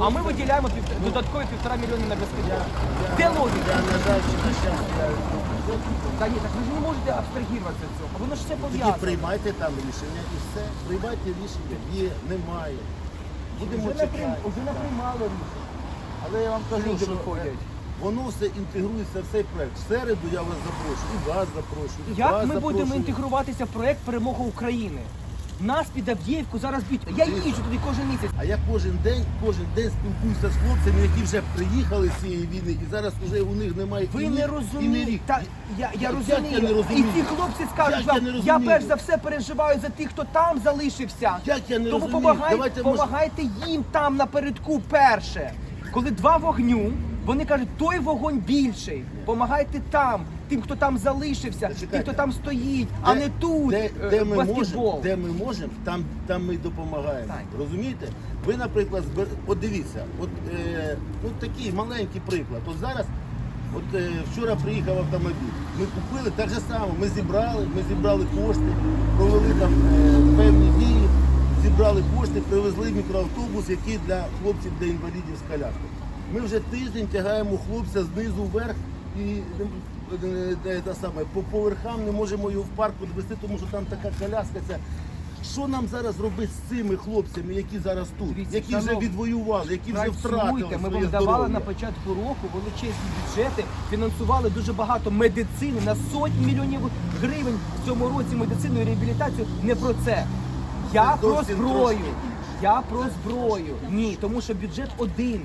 а ми виділяємо пів- додаткові півтора мільйони на баскетбол. Де логіка? Та ні, так ви ж не можете абстрагуватися від цього. Воно ж все тоді пов'язано. приймайте там рішення і все. Приймайте рішення. Є, немає. Будемо Вже чекати. вже не приймали рішення. Але я вам кажу, Люди що виходять. е, воно все інтегрується в цей проект. В середу я вас запрошую, і вас запрошую. і Як вас ми будемо запрошую. інтегруватися в проект перемога України? Нас під Авдіївку зараз б'ють. Я їжджу туди кожен місяць. А я кожен день, кожен день спілкуюся з хлопцями, які вже приїхали з цієї війни, і зараз вже у них немає Ви і не розумієте. рік. Та, я, я Як розумію. я не розумію? І ті хлопці скажуть Як я вам, не я, розумію? перш за все переживаю за тих, хто там залишився. Як я не Тому розумію? помагайте, Давайте, може- помагайте їм там напередку перше. Коли два вогню, вони кажуть, той вогонь більший. Помагайте там, тим, хто там залишився, тим, хто там стоїть, а не тут. Де, е, де ми можемо, де ми можемо, там, там ми допомагаємо. Так. Розумієте? Ви, наприклад, збер... от дивіться, от, е, от такий маленький приклад. От зараз, от е, вчора приїхав автомобіль. Ми купили так же само. Ми зібрали, ми зібрали кошти, провели там е, певні дії, зібрали кошти, привезли мікроавтобус, який для хлопців, для інвалідів з коляскою. Ми вже тиждень тягаємо хлопця знизу вверх і Е, е, е, та саме, по поверхам не можемо його в парку довести, тому що там така коляска. Ця. Що нам зараз робити з цими хлопцями, які зараз тут, Дивіться, які вже відвоювали, які вже втратили своє Ми вам давали на початку року величезні бюджети, фінансували дуже багато медицини на сотні мільйонів гривень в цьому році медицину і реабілітацію. Не про це. Я Це про зброю. трошки. Я про зброю. Ні, тому що бюджет один.